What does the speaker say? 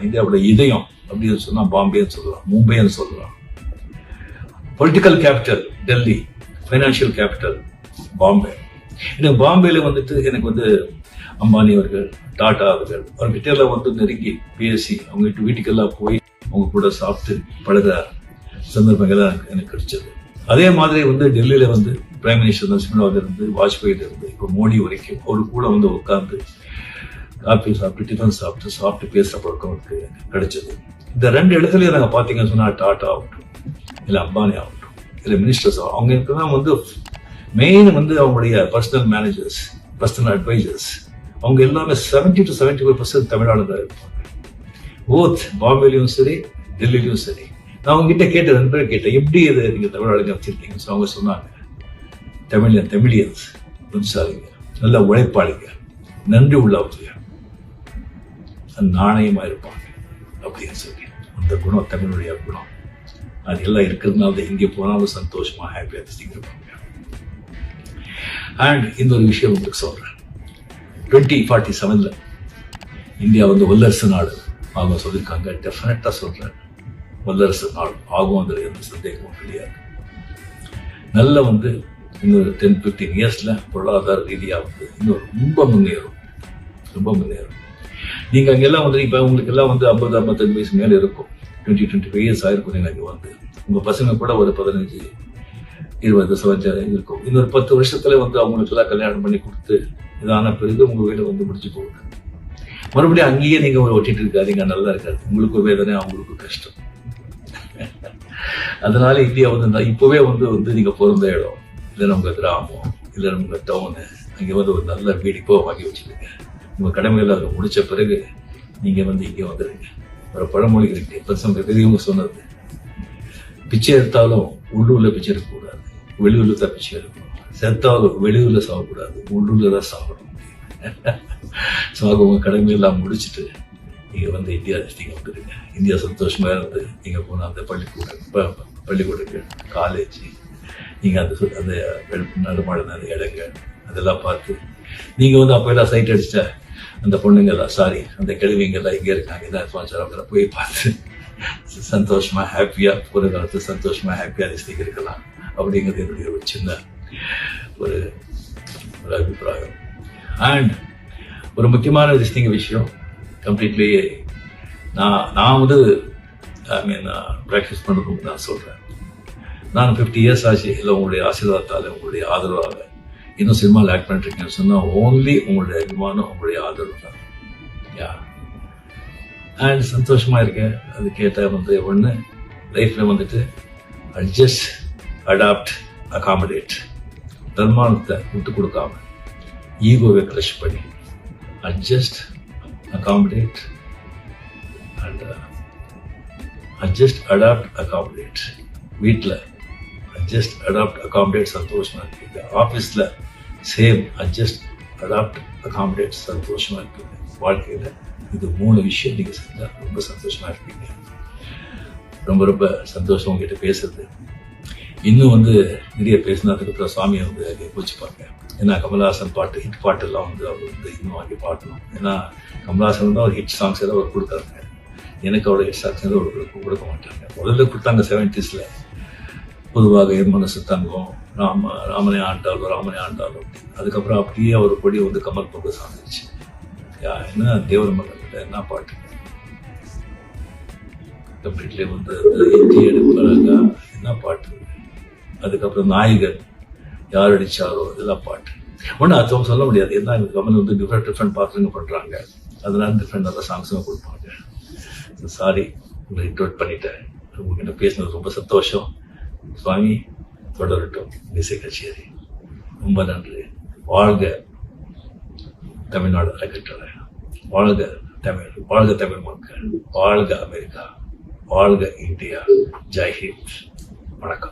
இந்தியாவோட இதயம் அப்படின்னு சொன்னா பாம்பேன்னு சொல்லலாம் மும்பைன்னு சொல்லலாம். Political capital Delhi financial capital Bombay எனக்கு பாம்பேல வந்துட்டு எனக்கு வந்து அம்பானி அவர்கள் டாடா அவர்கள் அவர்கிட்ட எல்லாம் வந்து நெருங்கி பேசி அவங்க வீட்டுக்கெல்லாம் போய் அவங்க கூட சாப்பிட்டு பழகிற சந்தர்ப்பங்கள் தான் எனக்கு- கிடைச்சது. அதே மாதிரி வந்து டெல்லியில வந்து பிரைம் மினிஸ்டர் நரசிம்மராவ்ல இருந்து வாஜ்பாயில இருந்து இப்போ மோடி வரைக்கும் அவரு கூட வந்து உட்கார்ந்து காப்பி சாப்பிட்டு டிஃபன் சாப்பிட்டு சாப்பிட்டு பேசுற பழக்கம் எனக்கு கிடைச்சது. இந்த ரெண்டு இடத்துலயும் நாங்க பாத்தீங்கன்னு சொன்னா டாடா ஆகட்டும் இல்ல அம்பானி ஆகட்டும் இல்ல மினிஸ்டர்ஸ் அவங்களுக்கு தான் வந்து மெயின் வந்து அவங்களுடைய பர்சனல் மேனேஜர்ஸ் பர்சனல் அட்வைசர்ஸ் அவங்க எல்லாமே seventy to seventy five percent Tamil Nadu தான் இருப்பாங்க. போத் பாம்பேலையும் சரி டெல்லிலையும் சரி. நான் அவங்க கிட்ட கேட்ட ரெண்டு பேரும் கேட்டேன் எப்படி இது நீங்க தமிழ்நாடுங்க வச்சிருக்கீங்க? ஸோ அவங்க சொன்னாங்க தமிழன் தமிழியன்ஸ் புதுசாலிங்க நல்ல உழைப்பாளிங்க நன்றி உள்ளவங்க நாணயமா இருப்பாங்க அப்படின்னு சொல்லி. அந்த குணம் தமிழுடைய குணம். அது எல்லாம் இருக்கிறதுனால தான் எங்கே போனாலும் சந்தோஷமா ஹாப்பியா இருப்பாங்க. அண்ட் இந்த ஒரு விஷயம் உங்களுக்கு சொல்றேன். டுவெண்ட்டி ஃபார்ட்டி செவன்ல இந்தியா வந்து வல்லரசு நாடு. அவங்க சொல்லியிருக்காங்க. டெஃபினட்டாக சொல்றேன். வல்லரசு நாடு ஆகும் அதில் எந்த சந்தேகமும் கிடையாது. நல்ல வந்து இன்னொரு டென் ஃபிஃப்டீன் இயர்ஸ்ல பொருளாதார ரீதியாக வந்து இன்னும் ரொம்ப முன்னேறும். ரொம்ப முன்னேறும். நீங்க அங்கெல்லாம் வந்து இப்ப உங்களுக்கு எல்லாம் வந்து ஐம்பது ஐம்பத்தஞ்சு வயசு மேல இருக்கும். டுவெண்ட்டி டுவெண்ட்டி ஃபைவ் இயர்ஸ் ஆயிருக்கும் நீங்க வந்து. உங்க பசங்க கூட ஒரு பதினஞ்சு இருபது சவஞ்சம் இருக்கும். இன்னொரு பத்து வருஷத்துல வந்து அவங்களுக்கு எல்லாம் கல்யாணம் பண்ணி கொடுத்து இதான பிறகு உங்க வீடு வந்து முடிச்சு போகுது. மறுபடியும் அங்கேயே நீங்க ஒட்டிட்டு இருக்காதீங்க நல்லா இருக்காது. உங்களுக்கும் வேதனை அவங்களுக்கும் கஷ்டம். அதனால இந்தியா வந்து இப்போவே இப்பவே வந்து வந்து நீங்க பிறந்த இடம். இல்லை உங்கள் கிராமம் இல்லை உங்கள் டவுனு அங்கே வந்து ஒரு நல்ல வீடு இப்போ வாங்கி வச்சுருங்க. உங்க கடமைகளை அதை முடிச்ச பிறகு நீங்க வந்து இங்கே வந்துடுங்க ஒரு பழமொழி இருக்கு பசங்க பெரியவங்க சொன்னது. பிச்சை எடுத்தாலும் உள்ளூர்ல பிச்சை எடுக்கக்கூடாது வெளியூரில் தான் பிச்சை எடுக்கணும். செத்தாலும் வெளியூர்ல சாகக்கூடாது. உள்ளூரில் தான் சாகணும். ஸோ ஆக கடமையெல்லாம் முடிச்சுட்டு நீங்க வந்து இந்தியா நீங்கள் வந்துடுங்க இந்தியா சந்தோஷமா இருந்து நீங்கள் போன அந்த பள்ளிக்கூடம் பள்ளிக்கூடங்கள் காலேஜ் நீங்க அந்த அந்த நடுமாடின இடங்கள் அதெல்லாம் பார்த்து நீங்க வந்து அப்போ எல்லாம் சைட் அடிச்சிட்டா அந்த பொண்ணுங்க எல்லாம் சாரி அந்த கிழவிங்க இங்கே இருக்காங்க இதான் ஸ்பான்சர் அவங்கள போய் பார்த்து சந்தோஷமா ஹாப்பியா ஒரு காலத்து சந்தோஷமா ஹாப்பியா ரசித்து இருக்கலாம் அப்படிங்கிறது என்னுடைய ஒரு சின்ன ஒரு ஒரு அபிப்பிராயம். அண்ட் ஒரு முக்கியமான ரிஸ்டிங் விஷயம் கம்ப்ளீட்லி நான் நான் வந்து ஐ மீன் ப்ராக்டிஸ் பண்ணணும்னு நான் சொல்றேன். நான் ஃபிஃப்டி இயர்ஸ் ஆச்சு இல்லை உங்களுடைய ஆசீர்வாதத்தால் உங்களுடைய ஆதரவாக இன்னும் சினிமாவில் ஆக்ட் பண்ணிருக்கீங்கன்னு சொன்னால் ஓன்லி உங்களுடைய அபிமானம் உங்களுடைய ஆதரவு தான். யா அண்ட் சந்தோஷமா இருக்கேன் அது கேட்டால் வந்து ஒன்று லைஃப்ல வந்துட்டு அட்ஜஸ்ட் அடாப்ட் அகாமடேட் தன்மானத்தை விட்டு கொடுக்காம ஈகோவை க்ரஷ் பண்ணி adjust accommodate and adjust adapt accommodate வீட்டில் அட்ஜஸ்ட் அடாப்ட் அகாமடேட் சந்தோஷமாக இருக்கீங்க ஆஃபீஸில் சேம் அட்ஜஸ்ட் அடாப்ட் அகாமடேட் சந்தோஷமாக இருக்குது வாழ்க்கையில் இது மூணு விஷயம் நீங்கள் செஞ்சால் ரொம்ப சந்தோஷமாக இருப்பீங்க. ரொம்ப ரொம்ப சந்தோஷம் உங்ககிட்ட பேசுறது. இன்னும் வந்து நிறைய பேசினதுக்கப்புறம் சாமியை வந்து அங்கே பூச்சிப்பாங்க ஏன்னா கமல்ஹாசன் பாட்டு ஹிட் பாட்டு எல்லாம் வந்து அவர் வந்து இன்னும் வாங்கி பாடணும். ஏன்னா கமல்ஹாசன் தான் ஒரு ஹிட் சாங்ஸ் எல்லாம் அவர் கொடுத்தாங்க எனக்கு அவரோட ஹிட் சாங்ஸ் எல்லாம் கொடுக்க- மாட்டாங்க. முதல்ல கொடுத்தாங்க செவன்டிஸில் பொதுவாக என் மனசு தங்கம் ராம ராமனே ஆண்டாலும் ராமனே ஆண்டாலும் அப்படின்னு. அதுக்கப்புறம் அப்படியே அவர் கொடி வந்து கமல் பக்கம் சாந்திச்சு யா, என்ன தேவர் மகன் என்ன பாட்டு? கம்ப்ளீட்லி வந்து இந்தி எடுப்பாங்க. என்ன பாட்டு? அதுக்கப்புறம் நாயகன் யார் அடிச்சாரோ இதெல்லாம் பாட்டு. ஒன்றும் அதுவும் சொல்ல முடியாது. என்ன கமல் வந்து டிஃப்ரெண்ட் டிஃப்ரெண்ட் பாட்டுங்க பண்ணுறாங்க அதனால டிஃப்ரெண்ட் நல்ல சாங்ஸும் கொடுப்பாங்க. சாரி உங்களை இன்ட்ரோட் பண்ணிட்டேன். உங்ககிட்ட பேசினது ரொம்ப சந்தோஷம். சுவாமி தொடரட்டும் இசை கச்சேரி ரொம்ப நன்றி. வாழ்க தமிழ்நாடு அறக்கட்டளை வாழ்க தமிழ் வாழ்க தமிழ் மக்கள். வாழ்க அமெரிக்கா. வாழ்க இந்தியா. ஜெய்ஹிந்த் வணக்கம்.